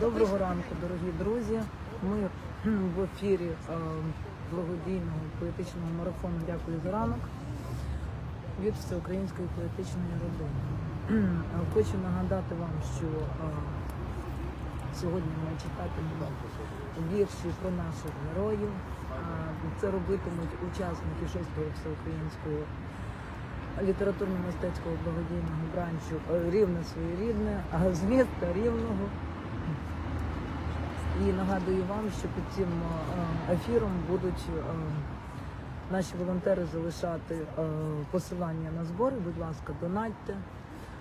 Доброго ранку, дорогі друзі. Ми в ефірі е, благодійного поетичного марафону Дякую за ранок від всеукраїнської поетичної родини. Е, Хочу нагадати вам, що е, сьогодні ми читатимемо вірші про наших героїв. Це робитимуть учасники 6-го всеукраїнського літературно-мистецького благодійного бранчу е, Рівне своєрідне, а з Рівного. І нагадую вам, що під цим е, ефіром будуть е, наші волонтери залишати посилання на збори. Будь ласка, донатьте,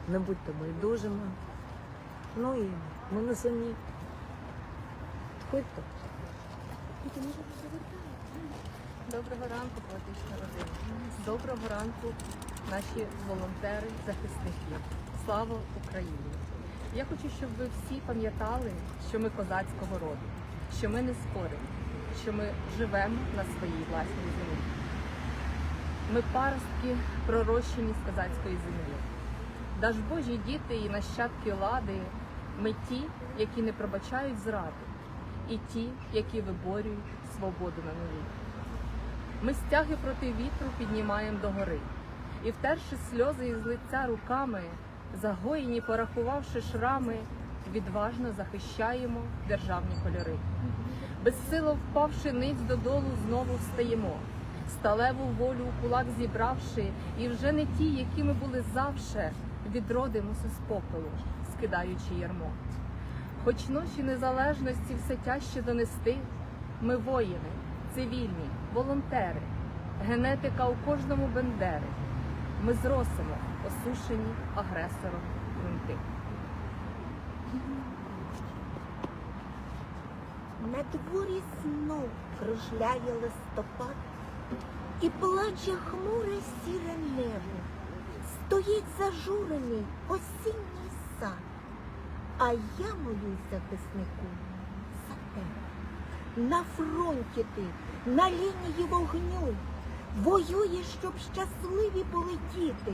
не будьте байдужими. Ну і ми не самі. Ходьте. Доброго ранку, поетична родина. Доброго ранку, наші волонтери, захисники. Слава Україні! Я хочу, щоб ви всі пам'ятали, що ми козацького роду, що ми не скорені, що ми живемо на своїй власній землі. Ми паростки пророщені з козацької землі. Даж Божі діти і нащадки лади, ми ті, які не пробачають зради, і ті, які виборюють свободу на нові. Ми стяги проти вітру піднімаємо догори, і втерши сльози із лиця руками, загоєні, порахувавши шрами, відважно захищаємо державні кольори. Безсило впавши ниць додолу, знову встаємо, сталеву волю у кулак зібравши, і вже не ті, якими були завше, відродимося з попелу, скидаючи ярмо. Хоч ночі незалежності все тяжче донести, ми воїни, цивільні, волонтери, генетика у кожному бендери. Ми зросимо осушені агресором грунти. На дворі знов кружляє листопад, і плаче хмуре сіре небо, стоїть зажурений осінній сад, а я молюсь захиснику за тебе. На фронті ти, на лінії вогню, воюєш, щоб щасливі були діти,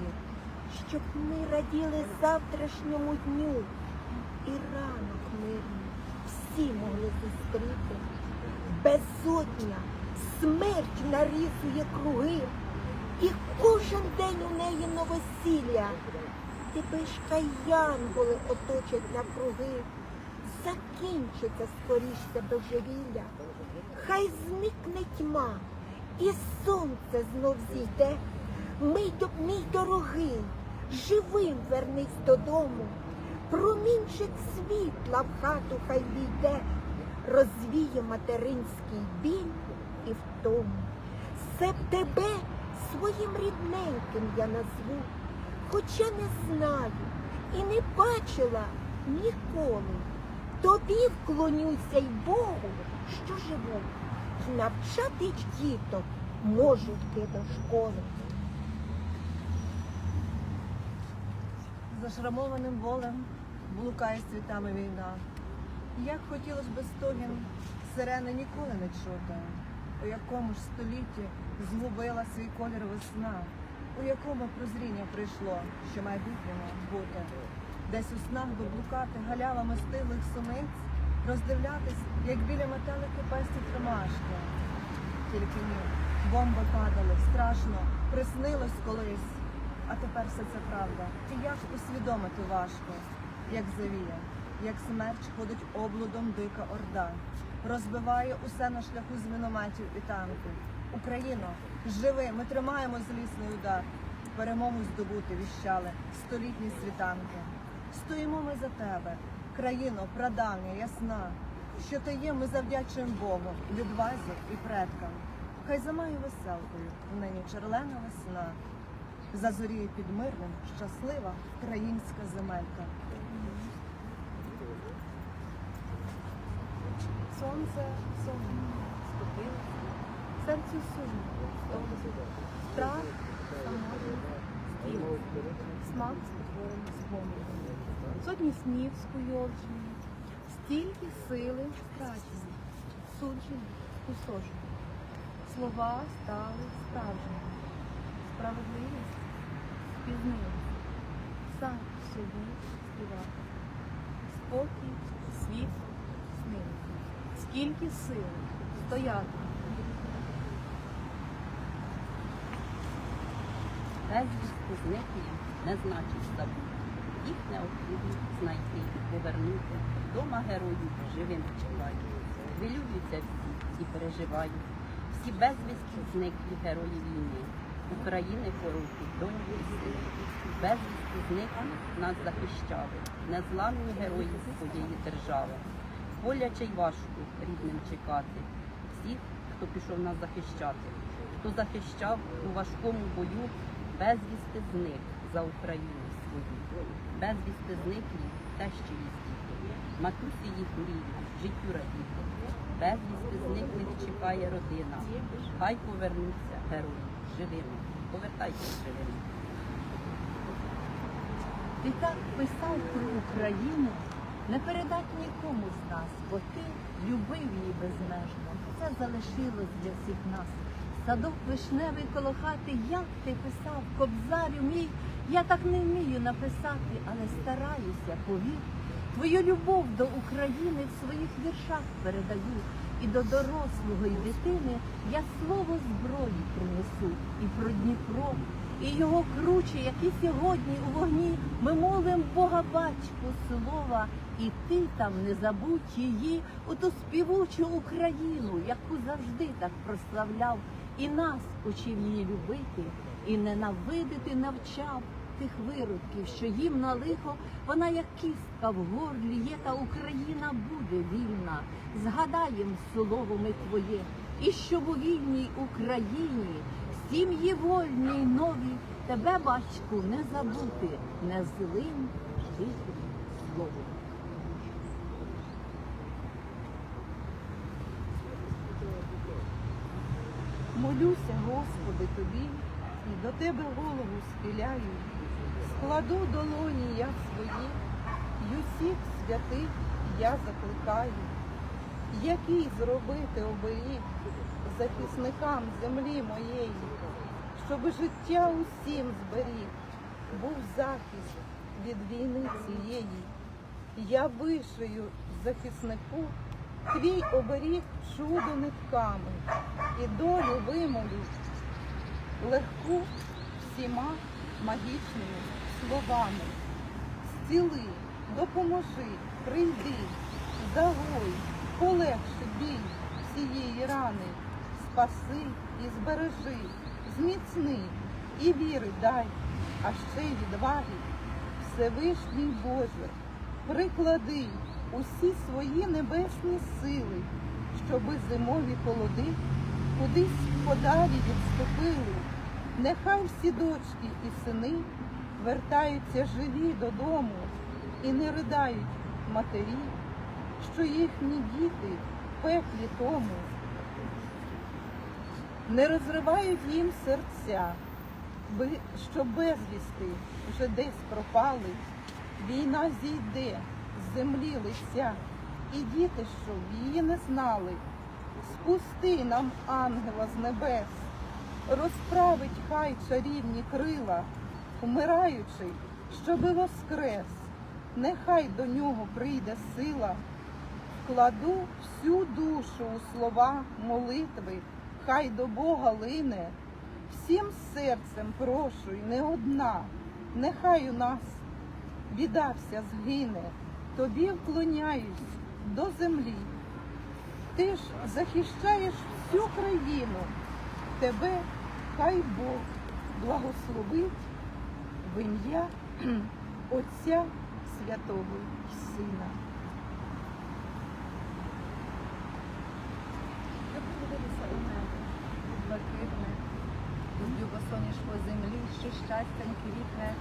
щоб ми раділи завтрашньому дню і ранок мирний всі могли зустріти. Безодня, смерть нарізує круги, і кожен день у неї новосілля. Тебе ж хай янголи оточать навкруги, закінчиться скоріше божевілля, хай зникне тьма, і сонце знов зійде. Мій, мій дорогий, живим вернись додому. Промінчик світла в хату хай війде, розвіє материнський біль і втому. Себ тебе своїм рідненьким я назву, хоча не знаю і не бачила ніколи. Тобі вклонюся й Богу, що живу, навчати діток можуть до школи. Зашрамованим волем блукає світами війна. Як хотілося б стогін сирени ніколи не чути, у якому ж столітті згубила свій колір весна, у якому прозріння прийшло, що майбутньому бути, десь у снах би блукати галявами стиглих суниць, роздивлятись, як біля метелики пестять ромашки. Тільки ні, бомби падали, страшно, приснилось колись. А тепер все це правда. І як усвідомити важко, як завіє, як смерч ходить облудом дика орда, розбиває усе на шляху з мінометів і танків. Україно, живи, ми тримаємо злісний удар. Перемогу здобути віщали столітні світанки. Стоїмо ми за тебе, країно, прадавня, ясна. Що ти є, ми завдячуємо Богу, відвазі і предкам. Хай замає веселкою нині черлена весна. Зазоріє під мирним щаслива українська земелька. Сонце, сонце, ступило, серцю сумно, страх, самотність, стіл, смак спотворений споміном, сотні снів скуйовджені, стільки сили втрачені, суджені, спустошені, слова стали справжніми, справедливість спізнилась, небеса собі співати. Спокій, світ, сни. Скільки сил стояти. Безвісти зникли не значить забути. Їх необхідно знайти і повернути. Дома героїв живим чекають. Хвилюються всі і переживають. Всі безвісти зниклі герої війни. України пороки, доньки і сини. Безвісти зниклі нас захищали. Незламні герої своєї держави. Боляче й важко рідним чекати. Всіх, хто пішов нас захищати, хто захищав у важкому бою, безвісти зник за Україну. Безвісти зниклі їх діти, матусі їх мріють, життю радіти. Безвісти зниклих чекає родина. Хай повернуться герої живими. Повертайтесь живими. Ти так писав про Україну, не передать нікому з нас, бо ти любив її безмежно. Це залишилось для всіх нас. Садок вишневий коло хати, як ти писав, кобзарю мій, я так не вмію написати, але стараюся, повір. Твою любов до України в своїх віршах передаю. І до дорослого і дитини я слово зброї принесу і про Дніпро, і його круче, які сьогодні у вогні ми молим Бога батьку слова, і ти там не забудь її у ту співучу Україну, яку завжди так прославляв, і нас учив її любити, і ненавидити навчав тих виродків, що їм на лихо вона як кістка в горлі є, та Україна буде вільна. Згадаєм слово ми твоє, і щоб у вільній Україні сім'ї вольній нові тебе, батьку, не забути, не злим жити словом. Молюся, Господи, тобі, і до тебе голову схиляю, складу долоні я свої, й усіх святих я закликаю, який зробити оберіг захисникам землі моєї, щоб життя усім зберіг, був захист від війни цієї. Я вишию захиснику твій оберіг чудо нитками і долю вимолю легку всіма магічними словами. Зціли, допоможи, прийди, загой, полегши біль всієї рани, спаси і збережи, зміцни і віри дай, а ще й відваги. Всевишній Боже, приклади усі свої небесні сили, щоби зимові холоди кудись подалі відступили. Нехай всі дочки і сини вертаються живі додому і не riдають матері, що їхні діти в пеклі тому. Не розривають їм серця, що безвісти вже десь пропали. Війна зійде з землі лиця, і діти, що її не знали, спусти нам ангела з небес, розправить хай чарівні крила, умираючи, щоби воскрес, нехай до нього прийде сила, вкладу всю душу у слова молитви, хай до Бога лине, всім серцем прошу, й не одна, нехай у нас біда згине, тобі вклоняюсь до землі. Ти ж захищаєш всю країну, тебе хай Бог благословить в ім'я Отця Святого і Сина. Я подивилася у небо, блакитне, люблю босоніж по землі, що щастям квітне.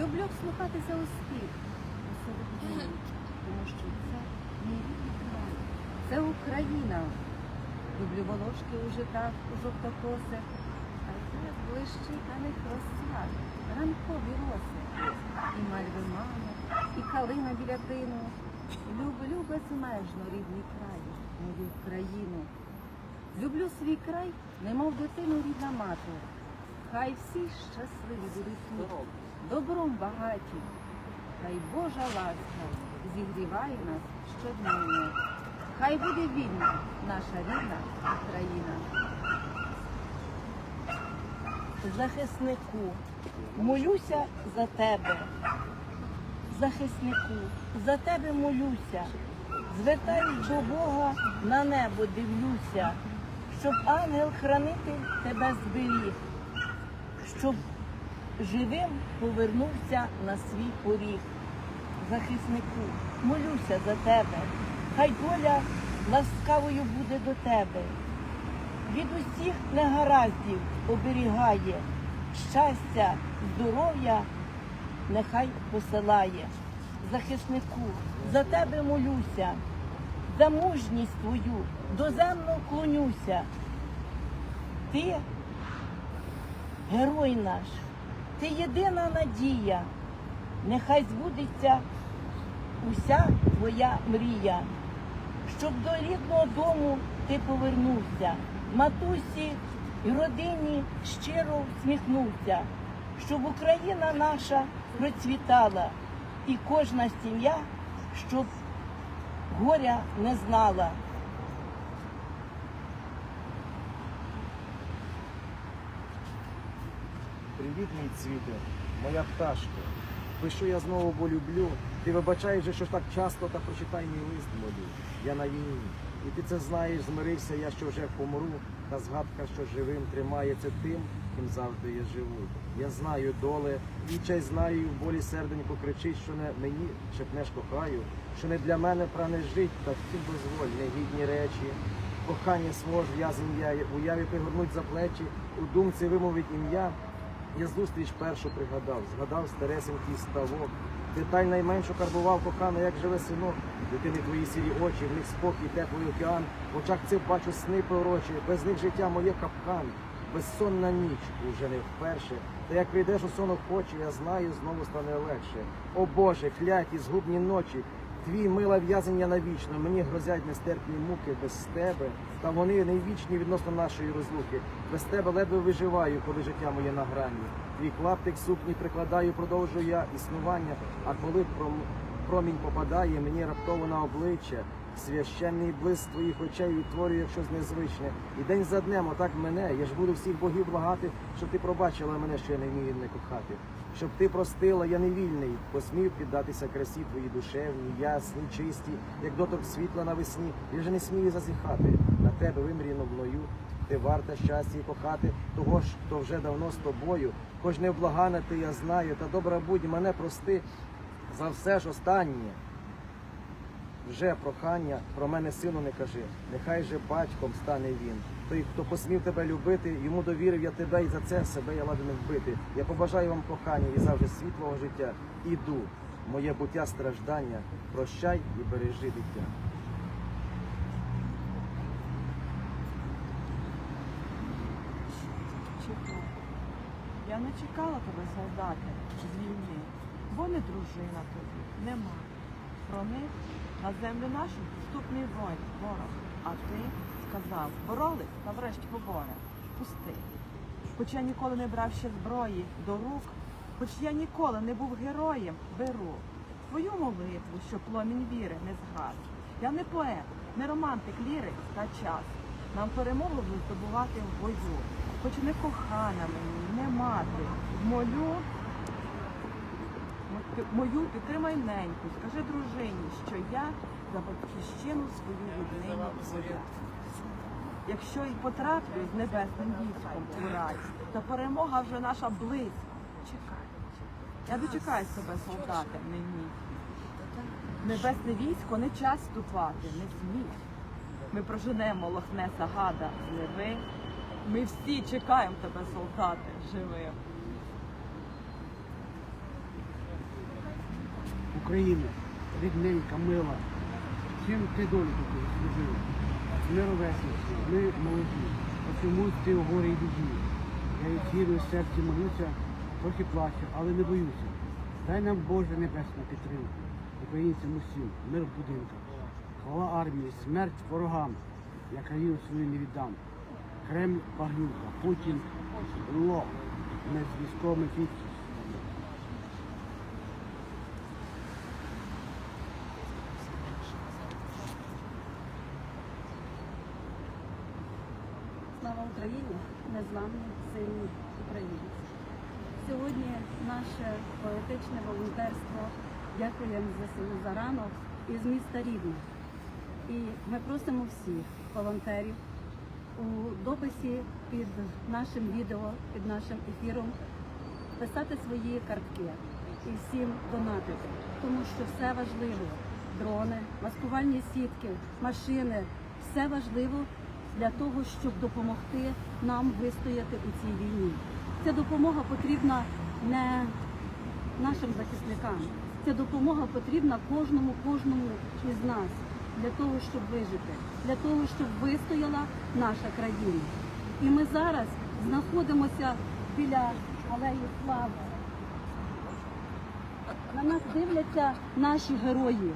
Люблю вслухатися у спів у солов'їні, тому що це мій рідний край, це Україна. Люблю волошки у житах, у жовтокосих, а зараз блищить на них розцвят, ранкові роси, і мальви мами, і калина біля тину. Люблю безмежно рідний край, мою країну. Люблю свій край, немов дитину рідна мати. Хай всі щасливі будуть тут. добром багаті, хай Божа ласка зігріває нас щоденно. Хай буде вільна наша рідна Україна. захиснику, молюся за тебе. Захиснику, за тебе молюся. Звертаюсь до Бога, на небо дивлюся, щоб ангел-хранитель тебе зберіг, щоб живим повернувся на свій поріг. Захиснику, молюся за тебе, хай доля ласкавою буде до тебе. Від усіх негараздів оберігає, щастя, здоров'я нехай посилає. Захиснику, за тебе молюся, за мужність твою доземно клонюся. Ти герой наш, ти єдина надія, нехай збудеться уся твоя мрія щоб до рідного дому ти повернувся, матусі і родині щиро всміхнувся, щоб Україна наша процвітала, і кожна сім'я, щоб горя не знала. Привіт, мій цвіте, моя пташко. Пишу я знову, бо люблю. Ти вибачаєш, що так часто, та прочитай мій лист молю. Я на війні. І ти це знаєш, змирився я, що вже помру. Та згадка, що живим тримається тим, ким завжди я живу. Я знаю доле, вічай знаю, і в болі серденько кричить, що не мені шепнеш кохаю, що не для мене прагнеш жить, та всім дозволь, негідні речі. Кохання свого ж я, в уяві пригорнуть за плечі, у думці вимовить ім'я. Я зустріч першу пригадав, згадав старесенький ставок. Деталь найменшу карбував кохана, як живе синок. Дитини твої сірі очі, в них спокій, теплий океан. В очах цих бачу сни пророчі, без них життя моє капкан. Безсонна ніч уже не вперше. Та як прийдеш у сон охоче, я знаю, знову стане легше. О Боже, кляті, згубні ночі, твій мила в'язання навічно, мені грозять нестерпні муки без тебе, та вони не вічні відносно нашої розлуки. Без тебе ледве виживаю, коли життя моє на грані. Твій клаптик сукні прикладаю, продовжую я існування, а коли пром- промінь попадає мені раптово на обличчя. Священний блиск твоїх очей відтворює щось незвичне. І день за днем отак мене. Я ж буду всіх богів благати, щоб ти пробачила мене, що я не вмію не кохати. Щоб ти простила, я не вільний, посмів піддатися красі твоїй душевній, ясній, чистій, як доток світла навесні. Я вже не смію зазіхати на тебе вимріяно мною. Ти варта щастя і кохати того ж, хто вже давно з тобою. Хоч не ти, я знаю, та добра будь мене прости за все ж останнє. Вже прохання про мене сину не кажи, нехай же батьком стане він. Той, хто посмів тебе любити, йому довірив я тебе, і за це себе я ладен вбити. Я побажаю вам кохання і завжди світлого життя. Іду, моє буття страждання, прощай і бережи дитя. чекав. Я не чекала тебе, солдати, з війни, бо не дружина тобі, нема. Про них на землю нашу вступний вой- ворог. А ти сказав, боролись та врешті поборе. Пусти. Хоч я ніколи не брав ще зброї до рук, хоч я ніколи не був героєм, беру твою молитву, щоб пломінь віри не згас. Я не поет, не романтик, лірик та час. Нам перемогу здобувати в бою. Хоч не кохана мені, не мати, молю мою підтримай неньку, скажи дружині, що я за батьківщину свою віднині борю. Якщо й потраплю з небесним військом у рай, то перемога вже наша близько. Чекай. Я дочекаюсь тебе, солдати, не мій. Небесне військо не час вступати, не смій. Ми проженемо Лохнеса гада з Неви. Ми всі чекаємо тебе, солдати, живим. Україна, рідненька, мила, чим ти долю таку служила? Ми ровесниці, ми молоді, посьому ти у горі й біді. Я від вірою серці молюся, трохи плачу, але не боюся. Дай нам Боже небесну підтримку, українцям усім, мир в будинках. Хвала армії, смерть ворогам, я країну свою не віддам. Кремль багнюка, Путін лох, ми з військовими фіксі. Слава Україні! Незламні, сильні українці. Сьогодні наше поетичне волонтерство дякуємо ЗСУ за ранок із міста Рівне. І ми просимо всіх волонтерів у дописі під нашим відео, під нашим ефіром писати свої картки і всім донатити, тому що все важливо. Дрони, маскувальні сітки, машини все важливо для того, щоб допомогти нам вистояти у цій війні. Ця допомога потрібна не нашим захисникам. Ця допомога потрібна кожному, кожному із нас для того, щоб вижити, для того, щоб вистояла наша країна. І ми зараз знаходимося біля алеї слави. На нас дивляться наші герої,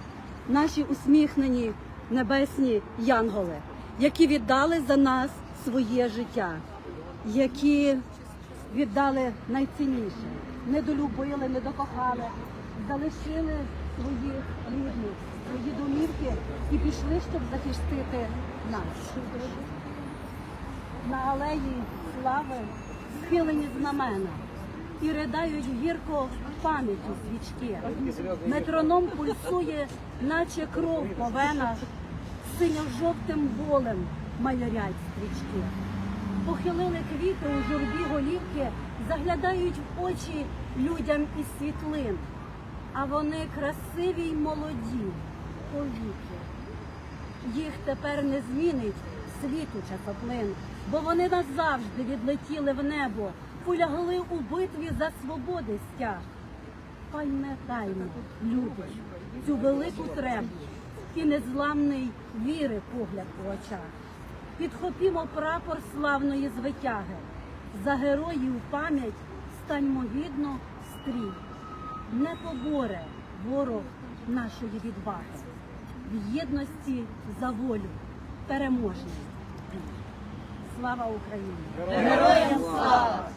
наші усміхнені небесні янголи, які віддали за нас своє життя, які віддали найцінніше, недолюбили, недокохали, залишили своїх рідних, свої домівки і пішли, щоб захистити нас. На алеї слави схилені знамена і ridaють гірко пам'яті свічки. Метроном пульсує, наче кров по венах, синьо-жовтим болем майорять стрічки. Похилили квіти у журбі голівки, заглядають в очі людям із світлин. А вони красиві й молоді, повіки. Їх тепер не змінить світу часоплин, бо вони назавжди відлетіли в небо, полягли у битві за свободи стяг. Пам'ятаймо, любиш, цю велику требу і незламний віри погляд у очах. Підхопімо прапор славної звитяги. За героїв пам'ять станьмо гідно стрій. Не поборе ворог нашої відваги. В єдності за волю переможність. Слава Україні! Героям слава!